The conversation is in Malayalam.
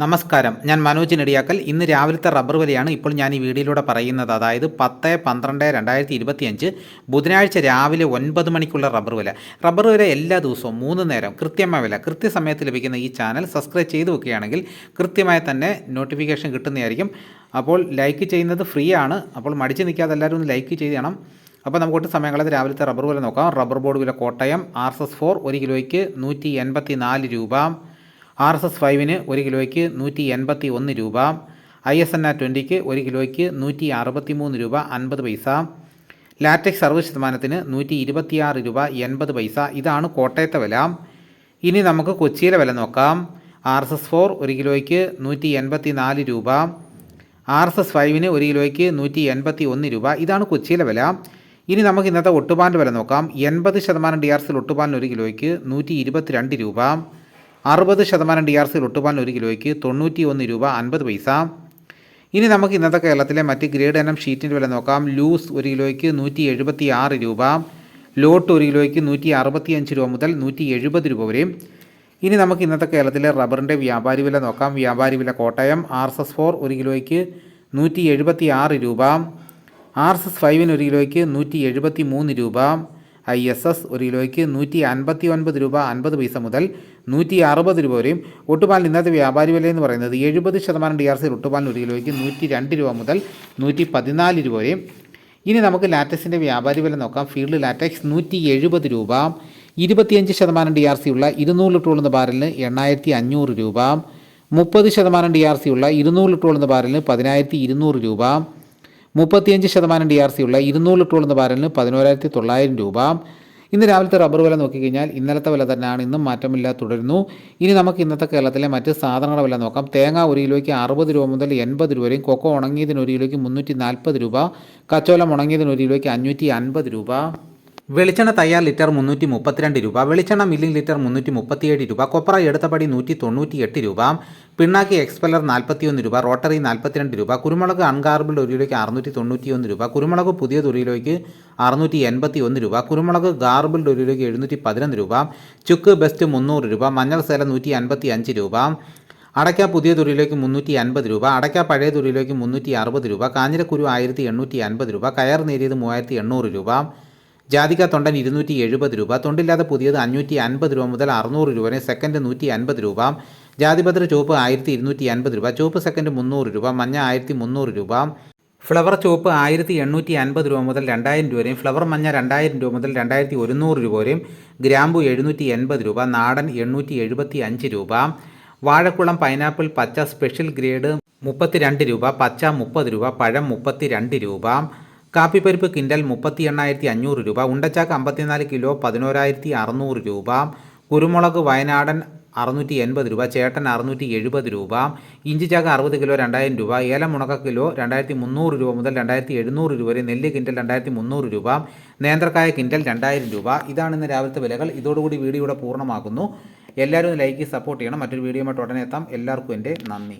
നമസ്കാരം. ഞാൻ മനോജ് നെടിയാക്കൽ. ഇന്ന് രാവിലത്തെ റബ്ബർ വിലയാണ് ഇപ്പോൾ ഞാൻ ഈ വീഡിയോയിലൂടെ പറയുന്നത്. അതായത് പത്ത് പന്ത്രണ്ട് രണ്ടായിരത്തി ഇരുപത്തിയഞ്ച് ബുധനാഴ്ച രാവിലെ ഒൻപത് മണിക്കുള്ള റബ്ബർ വില. റബ്ബർ വില എല്ലാ ദിവസവും മൂന്ന് നേരം കൃത്യമായ വില. കൃത്യസമയത്ത് ലഭിക്കുന്ന ഈ ചാനൽ സബ്സ്ക്രൈബ് ചെയ്ത് വെക്കുകയാണെങ്കിൽ കൃത്യമായി തന്നെ നോട്ടിഫിക്കേഷൻ കിട്ടുന്നതായിരിക്കും. അപ്പോൾ ലൈക്ക് ചെയ്യുന്നത് ഫ്രീ ആണ്. അപ്പോൾ മടിച്ച് നിൽക്കാതെ എല്ലാവരും ഒന്ന് ലൈക്ക് ചെയ്യണം അപ്പോൾ നമുക്ക് ഒട്ടും സമയങ്ങളത് രാവിലത്തെ റബ്ബർ വില നോക്കാം. റബ്ബർ ബോർഡ് വില Kottayam R S S four ഒരു കിലോയ്ക്ക് നൂറ്റി എൺപത്തി നാല് രൂപ. ആർ എസ് എസ് ഫൈവിന് ഒരു കിലോയ്ക്ക് നൂറ്റി എൺപത്തി ഒന്ന് രൂപ ഐ എസ് എൻ ആർ ട്വന്റിക്ക് ഒരു കിലോയ്ക്ക് നൂറ്റി അറുപത്തി മൂന്ന് രൂപ അൻപത് പൈസ ലാറ്റക്സ് അറുപത് ശതമാനത്തിന് നൂറ്റി ഇരുപത്തിയാറ് രൂപ എൺപത് പൈസ. ഇതാണ് കോട്ടയത്തെ വില. ഇനി നമുക്ക് കൊച്ചിയിലെ വില നോക്കാം. ആർ എസ് എസ് ഫോർ ഒരു കിലോയ്ക്ക് നൂറ്റി എൺപത്തി നാല് രൂപ ആർ എസ് എസ് ഫൈവിന് ഒരു കിലോയ്ക്ക് നൂറ്റി എൺപത്തി ഒന്ന് രൂപ. ഇതാണ് കൊച്ചിയിലെ വില. ഇനി നമുക്ക് ഇന്നത്തെ ഒട്ടുപാലിന്റെ വില നോക്കാം. എൺപത് ശതമാനം ഡി ആർ സിൽ ഒട്ടുപാലിന് ഒരു കിലോയ്ക്ക് നൂറ്റി ഇരുപത്തിരണ്ട് രൂപ. അറുപത് ശതമാനം ഡി ആർ സി ഒട്ടുപാലിന് ഒരു കിലോയ്ക്ക് തൊണ്ണൂറ്റി ഒന്ന് രൂപ അൻപത് പൈസ. ഇനി നമുക്ക് ഇന്നത്തെ കേരളത്തിലെ മറ്റ് ഗ്രേഡ് എനം ഷീറ്റിന്റെ വില നോക്കാം. ലൂസ് ഒരു കിലോയ്ക്ക് നൂറ്റി എഴുപത്തി ആറ് രൂപ. ലോട്ട് ഒരു കിലോയ്ക്ക് നൂറ്റി അറുപത്തി അഞ്ച് രൂപ മുതൽ നൂറ്റി എഴുപത് രൂപ വരെയും ഇനി നമുക്ക് ഇന്നത്തെ കേരളത്തിലെ റബ്ബറിന്റെ വ്യാപാരി വില നോക്കാം. വ്യാപാരി വില Kottayam R S S four ഒരു കിലോയ്ക്ക് നൂറ്റി എഴുപത്തി ആറ് രൂപ. ആർ എസ് എസ് ഫൈവിന് ഒരു കിലോയ്ക്ക് നൂറ്റി എഴുപത്തി മൂന്ന് രൂപ. ഐ എസ് എസ് ഒരു കിലോയ്ക്ക് നൂറ്റി അൻപത്തി ഒൻപത് രൂപ അൻപത് പൈസ മുതൽ നൂറ്റി അറുപത് രൂപ വരെയും ഒട്ടുപാലിന് ഇന്നത്തെ വ്യാപാരി വില എന്ന് പറയുന്നത് എഴുപത് ശതമാനം ഡി ആർ സിയിൽ ഒട്ടുപാലിന് ഒരു കിലോയ്ക്ക് നൂറ്റി രണ്ട് രൂപ മുതൽ നൂറ്റി പതിനാല് രൂപ വരെയും. ഇനി നമുക്ക് ലാറ്റക്സിന്റെ വ്യാപാരി വില നോക്കാം. ഫീൽഡ് ലാറ്റക്സ് നൂറ്റി എഴുപത് രൂപ ഇരുപത്തിയഞ്ച് ശതമാനം ഡി ആർ സി ഉള്ള ഇരുന്നൂറ് ലിറ്റർ ഉള്ളുന്ന ബാരലിന് എണ്ണായിരത്തി അഞ്ഞൂറ് രൂപ മുപ്പത് ശതമാനം ഡി ആർ സി ഉള്ള ഇരുന്നൂറ് ലിറ്റർ ഉള്ളുന്ന ബാരലിന് പതിനായിരത്തി ഇരുന്നൂറ് രൂപ മുപ്പത്തിയഞ്ച് ശതമാനം ഡി ആർ സി ഉള്ള ഇരുന്നൂറ് ലിറ്റർ ഉള്ള ബാരലിന് പതിനോരായിരത്തി തൊള്ളായിരം രൂപ. ഇന്ന് രാവിലത്തെ റബ്ബർ വില നോക്കിക്കഴിഞ്ഞാൽ ഇന്നലത്തെ വില തന്നെയാണ്. ഇന്നും മാറ്റമില്ലാതെ തുടരുന്നു. ഇനി നമുക്ക് ഇന്നത്തെ കേരളത്തിലെ മറ്റ് സാധനങ്ങളുടെ വില നോക്കാം. തേങ്ങ ഒരു കിലോയ്ക്ക് അറുപത് രൂപ മുതൽ എൺപത് രൂപ കൊക്കോ ഉണങ്ങിയതിന് ഒരു കിലോയ്ക്ക് മുന്നൂറ്റി നാൽപ്പത് രൂപ കച്ചോലം ഉണങ്ങിയതിന് ഒരു കിലോയ്ക്ക് അഞ്ഞൂറ്റി അൻപത് രൂപ. വെളിച്ചെണ്ണ തയ്യാർ ലിറ്റർ മുന്നൂറ്റി മുപ്പത്തിരണ്ട് രൂപ വെളിച്ചെണ്ണ മില്ലിംഗ് ലിറ്റർ മുന്നൂറ്റി മുപ്പത്തിയേഴ് രൂപ കൊപ്ര എടുത്തപടി നൂറ്റി തൊണ്ണൂറ്റി എട്ട് രൂപ പിണ്ണാക്കി എക്സ്പെല്ലർ നാൽപ്പത്തിയൊന്ന് രൂപ റോട്ടറി നാൽപ്പത്തിരണ്ട് രൂപ കുരുമുളക് അൺഗാർബിൾഡ് ഒരു കിലോയ്ക്ക് അറുന്നൂറ്റി തൊണ്ണൂറ്റിയൊന്ന് രൂപ കുരുമുളക് പുതിയ ഒരു അറുന്നൂറ്റി എൺപത്തി ഒന്ന് രൂപ കുരുമുളക് ഗാർബിൾഡ് ഒരു കിലോയ്ക്ക് എഴുന്നൂറ്റി പതിനൊന്ന് രൂപ ചുക്ക് ബെസ്റ്റ് മുന്നൂറ് രൂപ മഞ്ഞൾ സേല നൂറ്റി അൻപത്തി അഞ്ച് രൂപ അടയ്ക്ക പുതിയ തുരിയിലേക്ക് മുന്നൂറ്റി അൻപത് രൂപ അടയ്ക്ക പഴയ തുരിയിലേക്ക് മുന്നൂറ്റി അറുപത് രൂപ കാഞ്ഞിരക്കുരു ആയിരത്തി എണ്ണൂറ്റി അൻപത് രൂപ കയർ നേരിയത് മൂവായിരത്തി എണ്ണൂറ് രൂപ ജാതിക തൊണ്ടൻ ഇരുന്നൂറ്റി എഴുപത് രൂപ തൊണ്ടില്ലാതെ പുതിയത് അഞ്ഞൂറ്റി അൻപത് രൂപ മുതൽ അറുന്നൂറ് രൂപ വരെ സെക്കൻഡ് നൂറ്റി അൻപത് രൂപ ജാതിപത്ര ചുവപ്പ് ആയിരത്തി ഇരുന്നൂറ്റി അൻപത് രൂപ ചുവപ്പ് സെക്കൻഡ് മുന്നൂറ് രൂപ മഞ്ഞ ആയിരത്തി മുന്നൂറ് രൂപ ഫ്ലവർ ചുവപ്പ് ആയിരത്തി എണ്ണൂറ്റി അൻപത് രൂപ മുതൽ രണ്ടായിരം രൂപ വരെയും ഫ്ലവർ മഞ്ഞ രണ്ടായിരം രൂപ മുതൽ രണ്ടായിരത്തി ഒരുന്നൂറ് രൂപ വരെയും ഗ്രാമ്പു എഴുന്നൂറ്റി എൺപത് രൂപ നാടൻ എണ്ണൂറ്റി എഴുപത്തി അഞ്ച് രൂപ വാഴക്കുളം പൈനാപ്പിൾ പച്ച സ്പെഷ്യൽ ഗ്രേഡ് മുപ്പത്തിരണ്ട് രൂപ പച്ച മുപ്പത് രൂപ പഴം മുപ്പത്തി രണ്ട് രൂപ കാപ്പിപ്പരിപ്പ് കിൻഡൽ മുപ്പത്തി എണ്ണായിരത്തി അഞ്ഞൂറ് രൂപ ഉണ്ടച്ചാക്ക് അമ്പത്തിനാല് കിലോ പതിനോരായിരത്തി അറുന്നൂറ് രൂപ കുരുമുളക് വയനാടൻ അറുന്നൂറ്റി എൺപത് രൂപ ചേട്ടൻ അറുന്നൂറ്റി എഴുപത് രൂപ ഇഞ്ചിച്ചാക്ക് അറുപത് കിലോ രണ്ടായിരം രൂപ ഏലം മുണക്ക കിലോ രണ്ടായിരത്തി മുന്നൂറ് രൂപ മുതൽ രണ്ടായിരത്തി എഴുന്നൂറ് രൂപ വരെ നെല്ല് കിൻഡൽ രണ്ടായിരത്തി മുന്നൂറ് രൂപ നേന്ത്രക്കായ കിൻഡൽ രണ്ടായിരം രൂപ. ഇതാണ് ഇന്ന് രാവിലത്തെ വിലകൾ. ഇതോടുകൂടി വീഡിയോ ഇവിടെ പൂർണമാക്കുന്നു. എല്ലാവരും ലൈക്ക് സപ്പോർട്ട് ചെയ്യണം. മറ്റൊരു വീഡിയോ ഉടനെ എത്താം. എല്ലാവർക്കും എന്റെ നന്ദി.